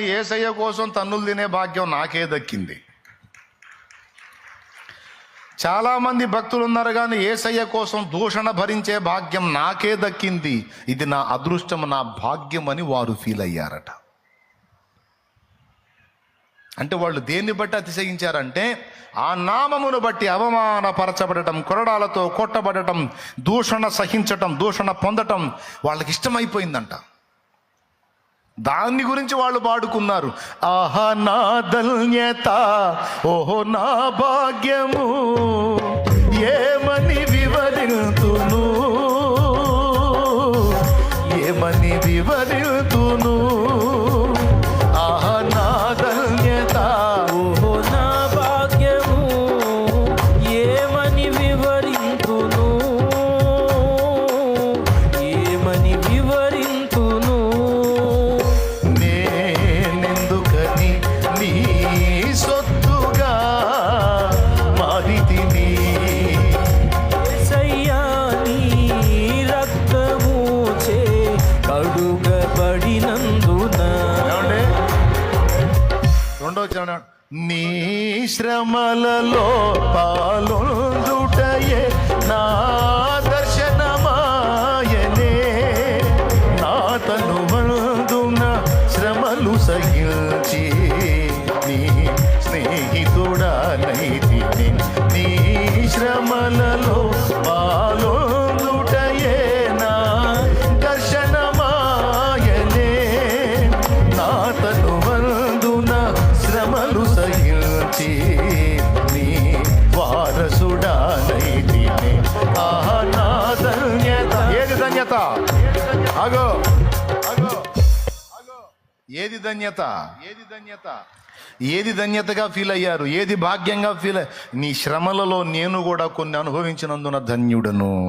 కానీ ఏసయ్య కోసం తన్నులు తినే భాగ్యం నాకే దక్కింది. చాలా మంది భక్తులు ఉన్నారు కానీ ఏసయ్య కోసం దూషణ భరించే భాగ్యం నాకే దక్కింది. ఇది నా అదృష్టం నా భాగ్యం అని వారు ఫీల్ అయ్యారట. అంటే వాళ్ళు దేన్ని బట్టి అతిశయించారంటే ఆ నామమును బట్టి అవమానపరచబడటం కొరడాలతో కొట్టబడటం దూషణ సహించటం దూషణ పొందటం వాళ్ళకి ఇష్టమైపోయిందంట. దాన్ని గురించి వాళ్ళు పాడుకున్నారు. ఆహా నా దల్యత ఓహో నా భాగ్యము. ఏమ రెండో వచ్చిన నీ శ్రమలలో పాలొందుటయే నా దర్శనమాయనే. నా తను మందున శ్రమలు సహించి నీ స్నేహితుడా నీ శ్రమలలో పా ధన్యత. అగో అగో ఏది ధన్యత? ఏది ధన్యత ఏది ధన్యతగా ఫీల్ అయ్యారు? ఏది భాగ్యంగా ఫీల్ నీ శ్రమలలో నేను కూడా కొన్ని అనుభవించినందున ధన్యుడను.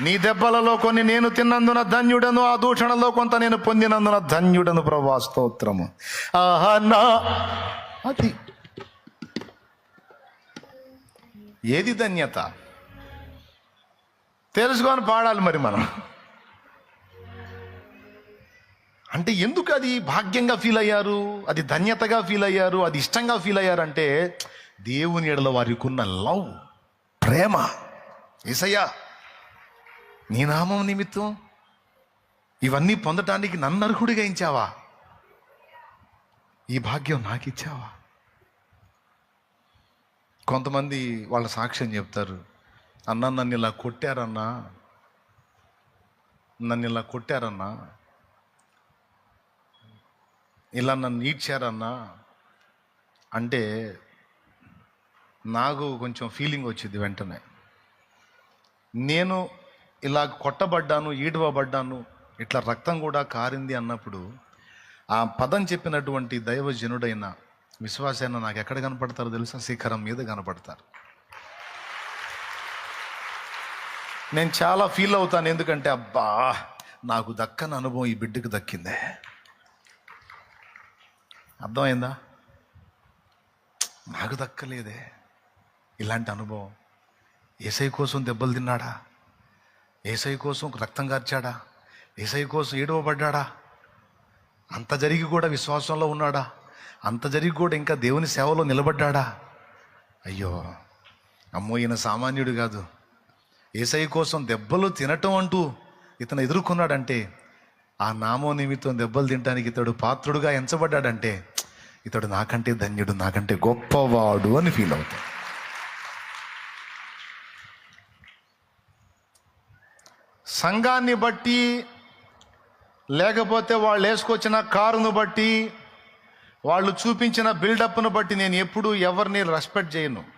నీ దెబ్బలలో కొన్ని నేను తిన్నందున ధన్యుడను. ఆ దూషణలో కొంత నేను పొందినందున ధన్యుడను ప్రభా స్తోత్రము. ఆహా నా. అది. ఏది ధన్యత? తెలుసుకొని పాడాలి మరి మనం. అంటే ఎందుకు అది భాగ్యంగా ఫీల్ అయ్యారు? అది ధన్యతగా ఫీల్ అయ్యారు? అది ఇష్టంగా ఫీల్ అయ్యారంటే దేవుని ఎడల వారికి ఉన్న లవ్ ప్రేమ. ఏసయ్యా నీ నామం నిమిత్తం ఇవన్నీ పొందటానికి నన్ను అర్హుడిగా ఇచ్చావా ఈ భాగ్యం నాకు ఇచ్చావా కొంతమంది వాళ్ళ సాక్ష్యం చెప్తారు అన్న నన్ను ఇలా కొట్టారన్నా. నన్ను ఇలా కొట్టారన్నా. ఇలా నన్ను ఈడ్చారన్నా. అంటే నాకు కొంచెం ఫీలింగ్ వచ్చింది వెంటనే. నేను ఇలా కొట్టబడ్డాను ఈడవబడ్డాను ఇట్లా రక్తం కూడా కారింది అన్నప్పుడు ఆ పదం చెప్పినటువంటి దైవజనుడైన విశ్వాసైన నాకు ఎక్కడ కనపడతారో తెలుసా? శిఖరం మీద కనపడతారు. నేను చాలా ఫీల్ అవుతాను. ఎందుకంటే అబ్బా నాకు దక్కని అనుభవం ఈ బిడ్డకు దక్కిందే. అర్థమైందా? నాకు దక్కలేదే ఇలాంటి అనుభవం. ఏసై కోసం దెబ్బలు తిన్నాడా? ఏసై కోసం రక్తం కార్చాడా? ఏసై కోసం ఏడవబడ్డాడా? అంత జరిగి కూడా విశ్వాసంలో ఉన్నాడా? అంత జరిగి కూడా ఇంకా దేవుని సేవలో నిలబడ్డాడా? అయ్యో అమ్మో ఈయన సామాన్యుడు కాదు. ఏసై కోసం దెబ్బలు తినటం అంటూ ఇతను ఎదుర్కొన్నాడంటే ఆ నామో నిమిత్తం దెబ్బలు తినడానికి ఇతడు పాత్రుడుగా ఎంచబడ్డాడంటే ఇతడు నాకంటే ధన్యుడు నాకంటే గొప్పవాడు అని ఫీల్ అవుతాడు. సంఘాన్ని బట్టి లేకపోతే వాళ్ళు వేసుకొచ్చిన కారును బట్టి వాళ్ళు చూపించిన బిల్డప్ను బట్టి నేను ఎప్పుడూ ఎవరిని రెస్పెక్ట్ చేయను.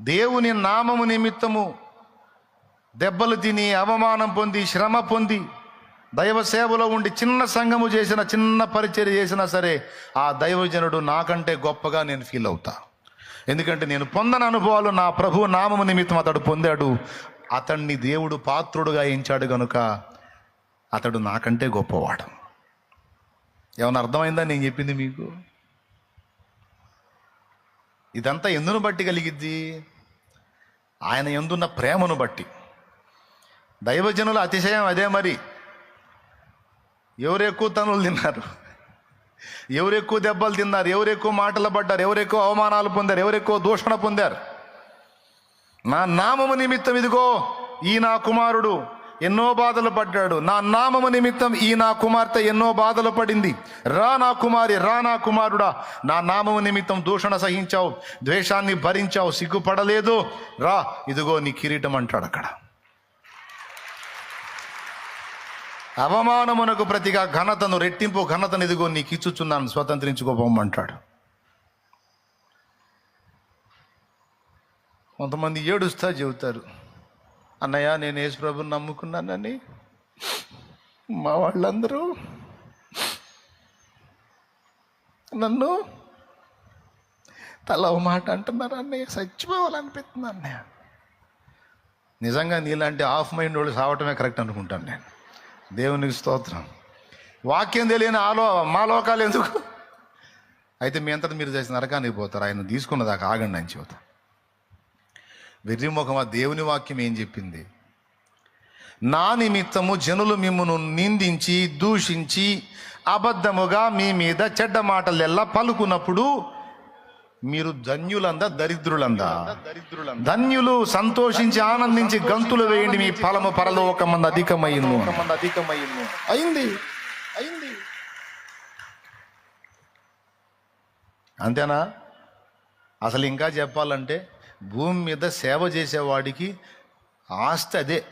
దేవుని నామము నిమిత్తము దెబ్బలు తిని అవమానం పొంది శ్రమ పొంది దైవ సేవలో ఉండి చిన్న సంఘము చేసిన చిన్న పరిచర్య చేసినా సరే ఆ దైవజనుడు నాకంటే గొప్పగా నేను ఫీల్ అవుతా. ఎందుకంటే నేను పొందని అనుభవాలు నా ప్రభు నామము నిమిత్తం అతడు పొందాడు. అతన్ని దేవుడు పాత్రుడుగా ఎంచాడు గనుక అతడు నాకంటే గొప్పవాడు. ఏమైనా అర్థమైందా నేను చెప్పింది మీకు? ఇదంతా ఎందును బట్టి కలిగిద్ది? ఆయన ఎందున్న ప్రేమను బట్టి. దైవజనుల అతిశయం అదే మరి. ఎవరు ఎక్కువ తనులు తిన్నారు? ఎవరు ఎక్కువ దెబ్బలు తిన్నారు? ఎవరు ఎక్కువ మాటలు పడ్డారు? ఎవరు ఎక్కువ అవమానాలు పొందారు? ఎవరు ఎక్కువ దూషణ పొందారు? నా నామము నిమిత్తం ఇదిగో ఈ నా కుమారుడు ఎన్నో బాధలు పడ్డాడు. నా నామము నిమిత్తం ఈ నా కుమార్తె ఎన్నో బాధలు పడింది. రా నా కుమారి రా నా కుమారుడా. నా నామము నిమిత్తం దూషణ సహించావు ద్వేషాన్ని భరించావు సిగ్గుపడలేదు. రా ఇదిగో నీ కిరీటం అంటాడు అక్కడ. అవమానమునకు ప్రతిగా ఘనతను రెట్టింపు ఘనతను ఇదిగో నీకు ఇచ్చుచున్నాను స్వతంత్రించుకోబోమంటాడు. కొంతమంది ఏడుస్తా చెబుతారు. అన్నయ్య నేను యేసు ప్రభుని నమ్ముకున్నానని మా వాళ్ళందరూ నన్ను తల మాట అంటున్నారు అన్నయ్య. చచ్చిపోవాలనిపిస్తుంది అన్నయ్య. నిజంగా నీలాంటి ఆఫ్ మైండ్ వాళ్ళు సావటమే కరెక్ట్ అనుకుంటాను నేను. దేవునికి స్తోత్రం. వాక్యం తెలియని ఆలో మా లోకాలు ఎందుకు? అయితే మీ అంతటా మీరు చేసిన నరకానికి పోతారు. ఆయన తీసుకున్న దాకా ఆగండి అని చెబుతాను. వెర్రిముఖమా దేవుని వాక్యం ఏం చెప్పింది? నా నిమిత్తము జనులు మిమ్మను నిందించి దూషించి అబద్ధముగా మీ మీద చెడ్డ మాటలెల్లా పలుకున్నప్పుడు మీరు ధన్యులందా దరిద్రులందా? ధన్యులు సంతోషించి ఆనందించి గంతులు వేయండి మీ ఫలము పరలోకమంది అధికమైంది అధికమైంది అయింది అయింది. అంతేనా? అసలు ఇంకా చెప్పాలంటే భూమి మీద సేవ చేసేవాడికి ఆస్తి అదే.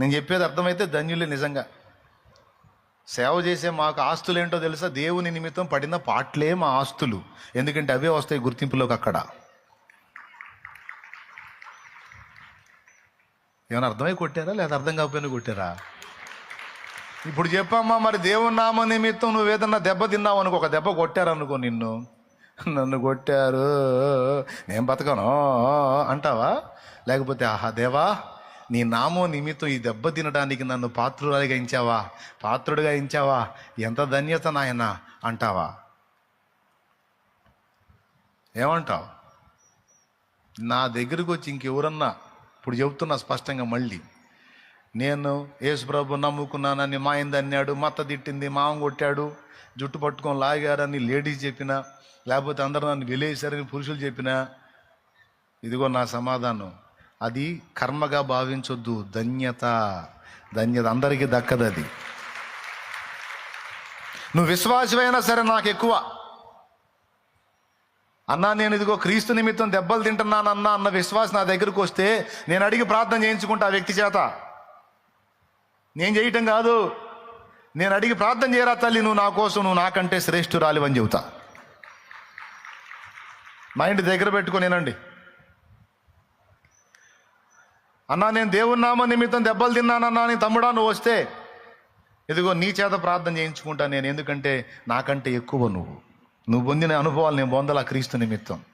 నేను చెప్పేది అర్థమైతే ధన్యులే నిజంగా. సేవ చేసే మాకు ఆస్తులు ఏంటో తెలుసా? దేవుని నిమిత్తం పడిన పాటలే మా ఆస్తులు. ఎందుకంటే అవే వస్తాయి గుర్తింపులోకి అక్కడ. ఏమైనా అర్థమై కొట్టారా? లేదా అర్థం కాకపోయినా కొట్టారా? ఇప్పుడు చెప్పమ్మా మరి దేవుని నామ నిమిత్తం నువ్వు ఏదన్నా దెబ్బ తిన్నావు అనుకో ఒక దెబ్బ కొట్టారనుకో నిన్ను. నన్ను కొట్టారు. నేను బతకను అంటావా? లేకపోతే ఆహా దేవా నీ నామో నిమిత్తం ఈ దెబ్బ తినడానికి నన్ను పాత్రురాలిగా ఇంచావా పాత్రుడిగా ఇంచావా ఎంత ధన్యత నాయన అంటావా? ఏమంటావు? నా దగ్గరకు వచ్చి ఇంకెవరన్నా ఇప్పుడు చెబుతున్నా స్పష్టంగా మళ్ళీ. నేను యేసుప్రభు నమ్ముకున్నానని మా అన్నాడు మత్త తిట్టింది మామ కొట్టాడు జుట్టు పట్టుకొని లాగారని లేడీస్ చెప్పిన లేకపోతే అందరూ నన్ను వెలేసారని పురుషులు చెప్పిన ఇదిగో నా సమాధానం. అది కర్మగా భావించొద్దు ధన్యత. ధన్యత అందరికీ దక్కదు అది. నువ్వు విశ్వాసమైనా సరే నాకు ఎక్కువ. అన్నా నేను ఇదిగో క్రీస్తు నిమిత్తం దెబ్బలు తింటున్నానన్నా అన్న విశ్వాసం నా దగ్గరకు వస్తే నేను అడిగి ప్రార్థన చేయించుకుంటా ఆ వ్యక్తి చేత. నేను చేయటం కాదు. నేను అడిగి ప్రార్థన చేయరా తల్లి నువ్వు నా కోసం నువ్వు నాకంటే శ్రేష్ఠురాలివని చెబుతా. మా ఇంటి దగ్గర పెట్టుకునేనండి అన్నా నేను దేవుని నామ నిమిత్తం దెబ్బలు తిన్నానన్నా నీ తమ్ముడా నువ్వు వస్తే. ఇదిగో నీ చేత ప్రార్థన చేయించుకుంటా నేను ఎందుకంటే నాకంటే ఎక్కువ నువ్వు. నువ్వు పొందిన అనుభవాలు నేను పొందాల క్రీస్తు నిమిత్తం.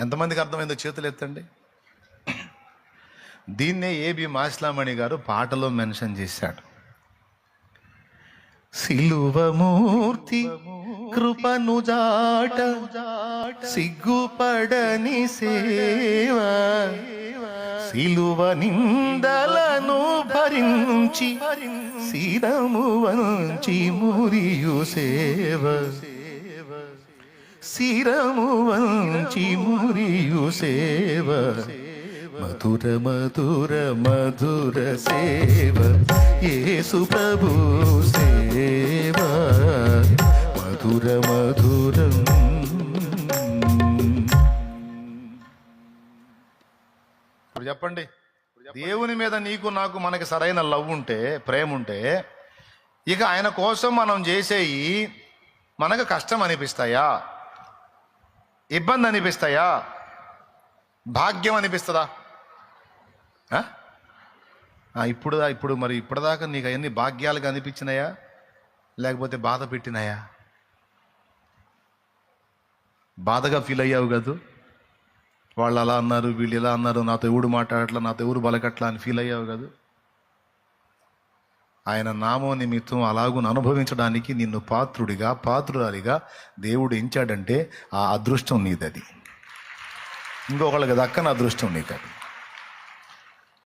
ఎంతమందికి అర్థమైందో చేతులు ఎత్తండి. దీన్నే ఏబి మాస్లామణి గారు పాటలో మెన్షన్ చేశాడు. సిలువమూర్తి కృపను జాట సిగ్గుపడని సేవ సిలువ నిందలను భరించి శిరము వంచి మురియు సేవ శిరము వంచి మురియు సేవ. మధుర మధుర మధుర సేవ. యేసు ప్రభు సేవ. మధుర మధురం. ఇప్పుడు చెప్పండి. దేవుని మీద నీకు నాకు మనకి సరైన లవ్ ఉంటే ప్రేమ ఉంటే ఇక ఆయన కోసం మనం చేసేయి మనకు కష్టం అనిపిస్తాయా? ఇబ్బంది అనిపిస్తాయా? భాగ్యం అనిపిస్తుందా? ఇప్పుడు దా- ఇప్పుడు మరి ఇప్పటిదాకా నీకు అవన్నీ భాగ్యాలుగా అనిపించినాయా? లేకపోతే బాధ పెట్టినాయా? బాధగా ఫీల్ అయ్యావు కాదు? వాళ్ళు అలా అన్నారు వీళ్ళు ఇలా అన్నారు నాతో ఎవడు మాట్లాడట్లా నాతో ఎవరు బలకట్లా అని ఫీల్ అయ్యావు కాదు? ఆయన నామో నిమిత్తం అలాగును అనుభవించడానికి నిన్ను పాత్రుడిగా పాత్రురాలిగా దేవుడు ఎంచాడంటే ఆ అదృష్టం నీదది. ఇంకొకళ్ళకి దక్కన అదృష్టం నీకు అది